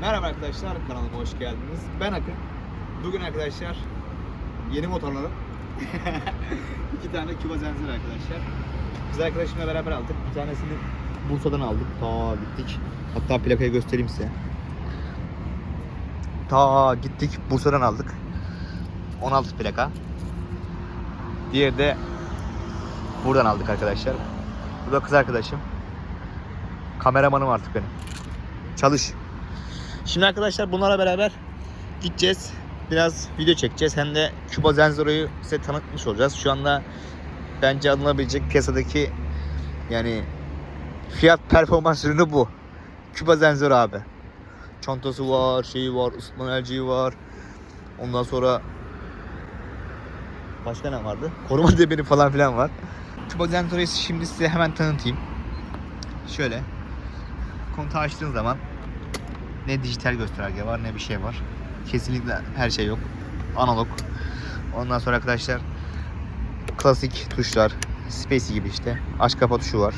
Merhaba arkadaşlar, kanalıma hoş geldiniz. Ben Akın. Bugün arkadaşlar yeni motorlarım. İki tane Küba Zenzer arkadaşlar. Biz arkadaşımla beraber aldık. Bir tanesini Bursa'dan aldık. Ta gittik. Hatta plakayı göstereyim size. Ta gittik Bursa'dan aldık. 16 plaka. Diğeri de buradan aldık arkadaşlar. Bu da kız arkadaşım. Kameramanım artık benim. Çalış. Şimdi arkadaşlar bunlarla beraber gideceğiz. Biraz video çekeceğiz. Hem de Cuba Zenzero'yu size tanıtmış olacağız. Şu anda bence alınabilecek piyasadaki yani fiyat performans ürünü bu. Cuba Zenzero abi. Çantası var, şeyi var, ısıtma elciği var. Ondan sonra başka ne vardı? Koruma demiri falan filan var. Cuba Zenzero'yu şimdi size hemen tanıtayım. Şöyle kontağı açtığın zaman ne dijital gösterge var ne bir şey var. Kesinlikle her şey yok. Analog. Ondan sonra arkadaşlar klasik tuşlar. Spacey gibi işte. Aç kapa tuşu var.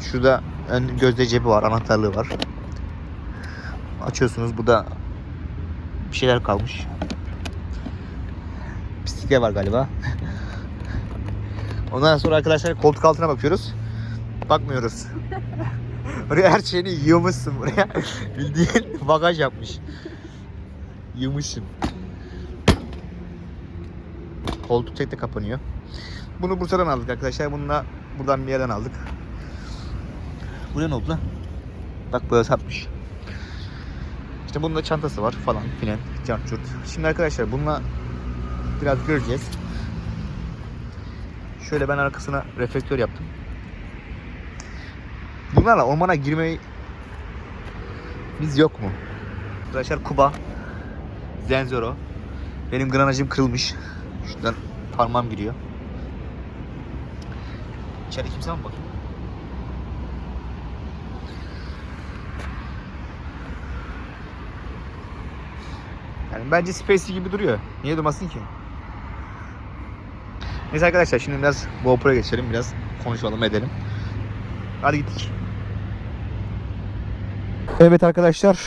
Şurada ön gözde cebi var. Anahtarlığı var. Açıyorsunuz. Bu da bir şeyler kalmış. Pislikler var galiba. Ondan sonra arkadaşlar koltuk altına bakıyoruz. Bakmıyoruz. Oraya her şeyini yığmışsın buraya. Bildiğin bagaj yapmış. Yığmışsın. Koltuk tek de kapanıyor. Bunu Bursa'dan aldık arkadaşlar. Bunu da buradan bir yerden aldık. Buraya ne oldu lan? Bak böyle satmış. İşte bunun da çantası var falan filan. Cart. Şimdi arkadaşlar bununla biraz göreceğiz. Şöyle ben arkasına reflektör yaptım. Bunlarla ormana girmeyi biz yok mu? Arkadaşlar Kuba Zenzoro Benim granajım kırılmış Şuradan parmağım giriyor İçeri kimse mi bakıyor? Yani bence Spacey gibi duruyor. Niye durmasın ki? Neyse arkadaşlar şimdi biraz GoPro'ya geçelim. Biraz konuşalım edelim. Hadi gittik. Evet arkadaşlar.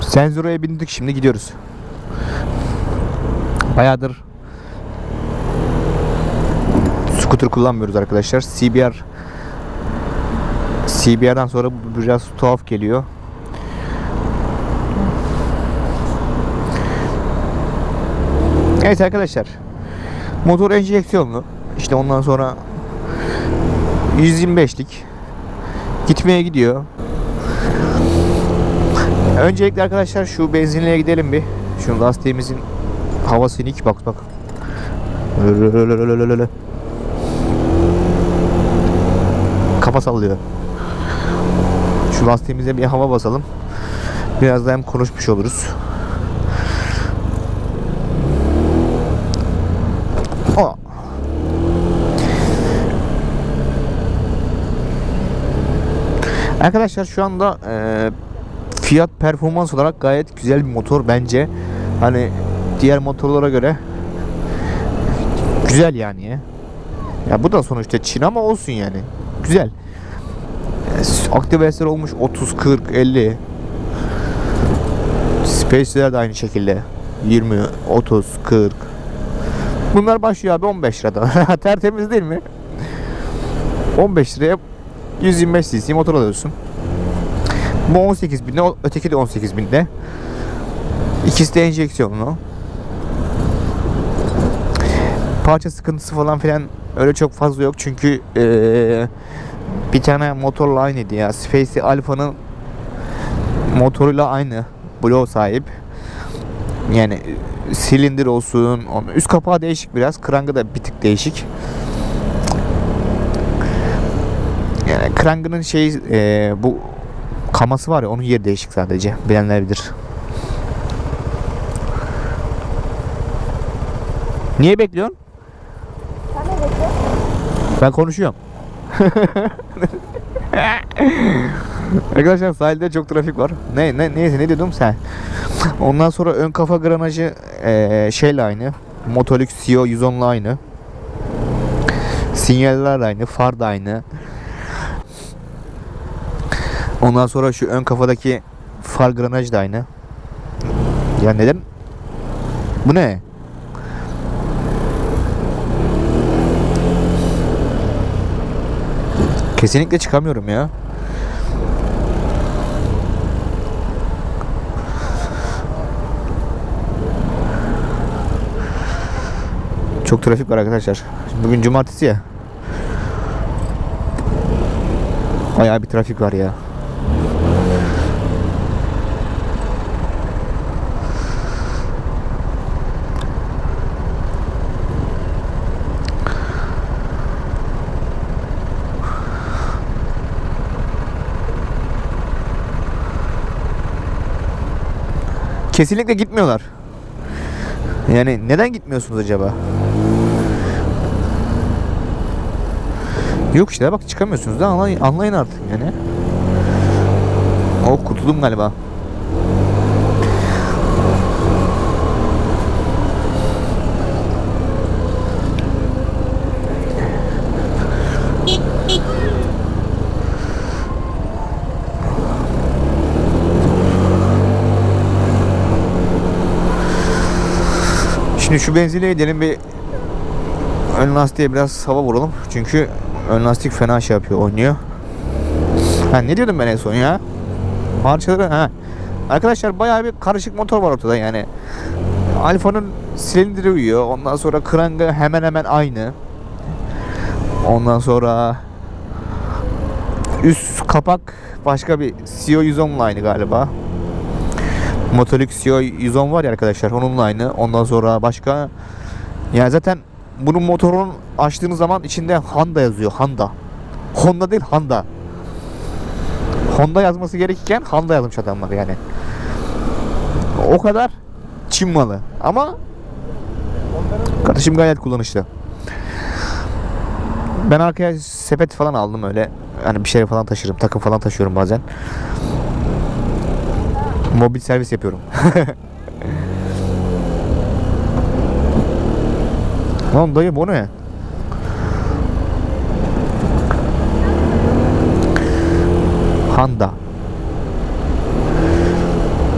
Senzuro'ya bindik şimdi gidiyoruz. Bayağıdır scooter kullanmıyoruz arkadaşlar. CBR CBR'dan sonra biraz tuhaf geliyor. Evet arkadaşlar. Motor enjeksiyonlu. İşte ondan sonra 125'lik gitmeye gidiyor. Öncelikle arkadaşlar şu benzinliğe gidelim bir. Şu lastiğimizin havası inik bak bak. Kafa sallıyor. Şu lastiğimize bir hava basalım. Biraz da hem konuşmuş oluruz. Arkadaşlar şu anda e, fiyat performans olarak gayet güzel bir motor bence. Hani diğer motorlara göre güzel yani ya. Bu da sonuçta Çin ama olsun yani. Güzel. E, Aktive olmuş 30, 40, 50. Space'ler de aynı şekilde. 20, 30, 40. Bunlar başlıyor abi 15 lirada. Tertemiz değil mi? 15 liraya 125 cc motor alıyorsun. Bu 18 binde, öteki de 18 binde. İkisi de enjeksiyonlu. Parça sıkıntısı falan filan öyle çok fazla yok çünkü eee, bir tane motorla aynıydı ya. Spacey Alpha'nın motoruyla aynı bloğu sahip. Yani silindir olsun, üst kapağı değişik biraz, krangı da bir tık değişik. Yani krangının şey eee, bu kaması var ya onun yeri değişik sadece. Bilenler bilir. Niye bekliyorsun? Sen ne bekliyorsun? Ben konuşuyorum. Arkadaşlar sahilde çok trafik var. Ne ne neyse ne diyordum sen? Ondan sonra ön kafa granajı eee, şeyle aynı. Motolux CEO 110'la aynı. Sinyaller aynı, far da aynı. Ondan sonra şu ön kafadaki far granaj da aynı. Ya neden? Bu ne? Kesinlikle çıkamıyorum ya. Çok trafik var arkadaşlar. Bugün cumartesi ya. Bayağı bir trafik var ya. Kesinlikle gitmiyorlar. Yani neden gitmiyorsunuz acaba? Yok işte bak çıkamıyorsunuz da anlayın, artık yani. Oh kurtuldum galiba. Şimdi şu benzinliğe gidelim bir ön lastiğe biraz hava vuralım. Çünkü ön lastik fena şey yapıyor, oynuyor. Ha ne diyordum ben en son ya? Parçaları ha. Arkadaşlar bayağı bir karışık motor var ortada yani. Alfa'nın silindiri uyuyor. Ondan sonra kranga hemen hemen aynı. Ondan sonra üst kapak başka bir CO 110 ile aynı galiba. Motorik CO 110 var ya arkadaşlar onunla aynı. Ondan sonra başka yani zaten bunun motorun açtığınız zaman içinde Honda yazıyor. Honda. Honda değil Honda. Honda yazması gerekirken Honda yazmış adamlar yani. O kadar Çin malı. Ama kardeşim gayet kullanışlı. Ben arkaya sepet falan aldım öyle. Hani bir şey falan taşırım. Takım falan taşıyorum bazen. Mobil servis yapıyorum. Lan dayı bu ne? Honda.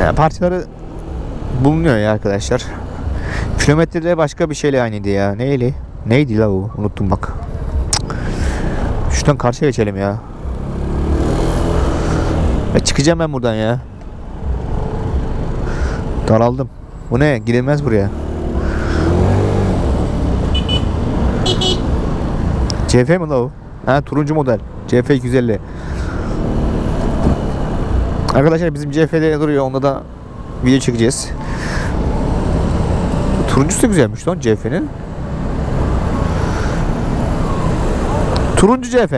Yani parçaları bulunuyor ya arkadaşlar. Kilometrede başka bir şeyle aynıydı ya. Neyli? Neydi la o? Unuttum bak. Şuradan karşıya geçelim ya. E çıkacağım ben buradan ya. Daraldım. Bu ne? Girilmez buraya. CF mi la o? Ha turuncu model. CF 250. Arkadaşlar bizim CF'de duruyor. Onda da video çekeceğiz. Turuncusu güzelmiş lan CF'nin. Turuncu CF.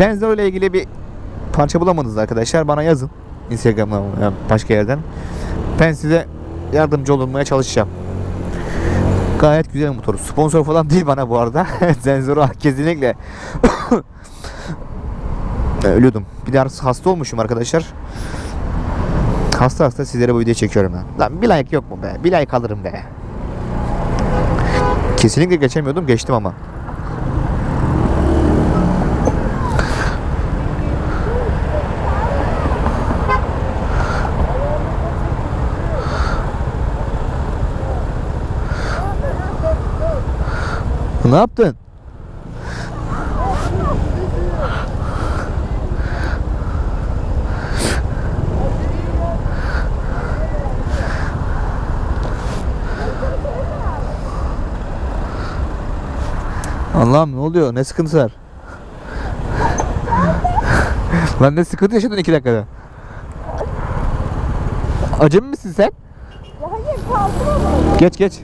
Sensörle ile ilgili bir parça bulamadınız arkadaşlar. Bana yazın. Instagram'dan veya başka yerden. Ben size yardımcı olmaya çalışacağım. Gayet güzel motor. Sponsor falan değil bana bu arada. Sensörü kesinlikle ölüyordum. Bir de hasta olmuşum arkadaşlar. Hasta hasta sizlere bu videoyu çekiyorum ben. Lan bir like yok mu be? Bir like alırım be. Kesinlikle geçemiyordum. Geçtim ama. Ne yaptın? Allah'ım ne oluyor? Ne sıkıntı var? Lan ne sıkıntı yaşadın iki dakikada? Acemi misin sen? Hayır kaldım ama. Geç geç.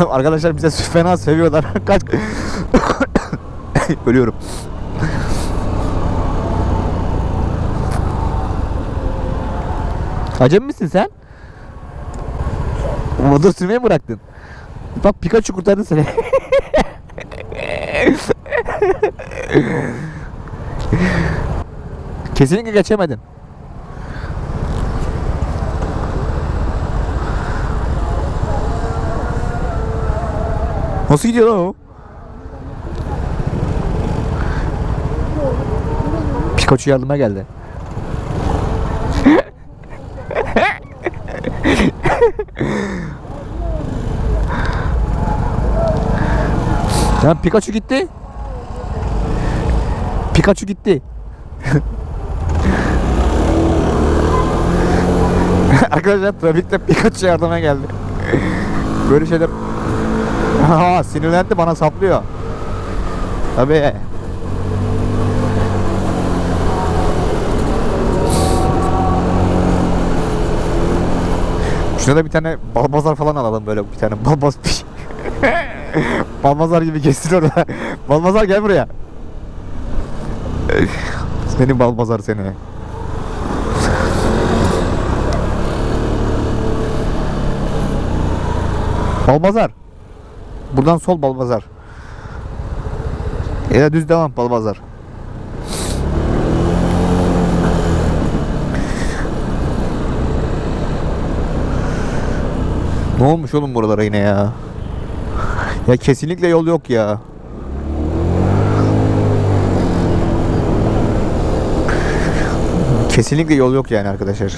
Arkadaşlar bize fena seviyorlar. Kaç. Ölüyorum. Acem misin sen? Motor sürmeyi mi bıraktın? Bak Pikachu kurtardı seni. Kesinlikle geçemedin. Nasıl gidiyor lan o? Pikachu yardıma geldi. Lan Pikachu gitti. Pikachu gitti. Arkadaşlar trafikte Pikachu yardıma geldi. Böyle şeyler Aha sinirlendi bana saplıyor. Tabii. Şurada da bir tane balbazar falan alalım böyle bir tane balbaz bir Balbazar gibi kessin orada. Balbazar gel buraya. Seni balbazar seni. Balbazar. Buradan sol Balbazar. Ya düz devam Balbazar. Ne olmuş oğlum buralara yine ya? Ya kesinlikle yol yok ya. Kesinlikle yol yok yani arkadaşlar.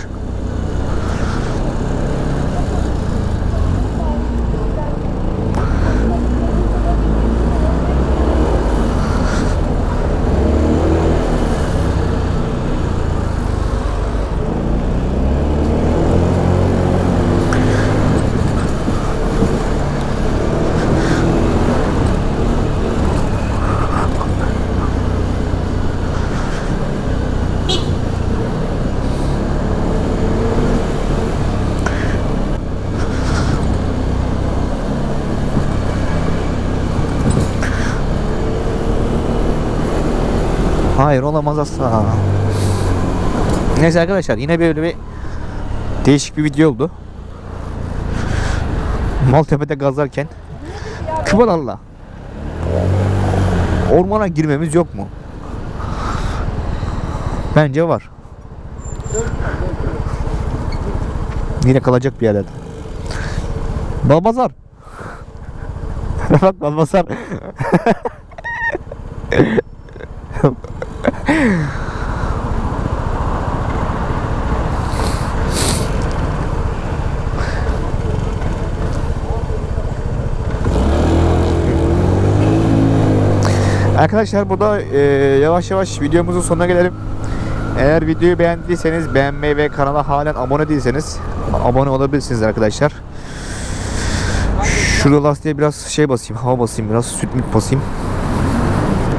Hayır olamaz asla. Neyse arkadaşlar yine böyle bir değişik bir video oldu. Maltepe'de gazlarken Kübalarla ormana girmemiz yok mu? Bence var. Yine kalacak bir yerlerde. Balbazar. Bak Balbazar. Arkadaşlar burada e, yavaş yavaş videomuzun sonuna gelelim. Eğer videoyu beğendiyseniz beğenmeyi ve kanala halen abone değilseniz abone olabilirsiniz arkadaşlar. Şurada lastiğe biraz şey basayım, hava basayım biraz, süt müt basayım.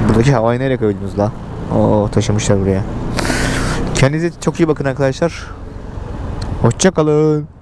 Buradaki havayı nereye koydunuz la? Oo taşımışlar buraya. Kendinize çok iyi bakın arkadaşlar. Hoşça kalın.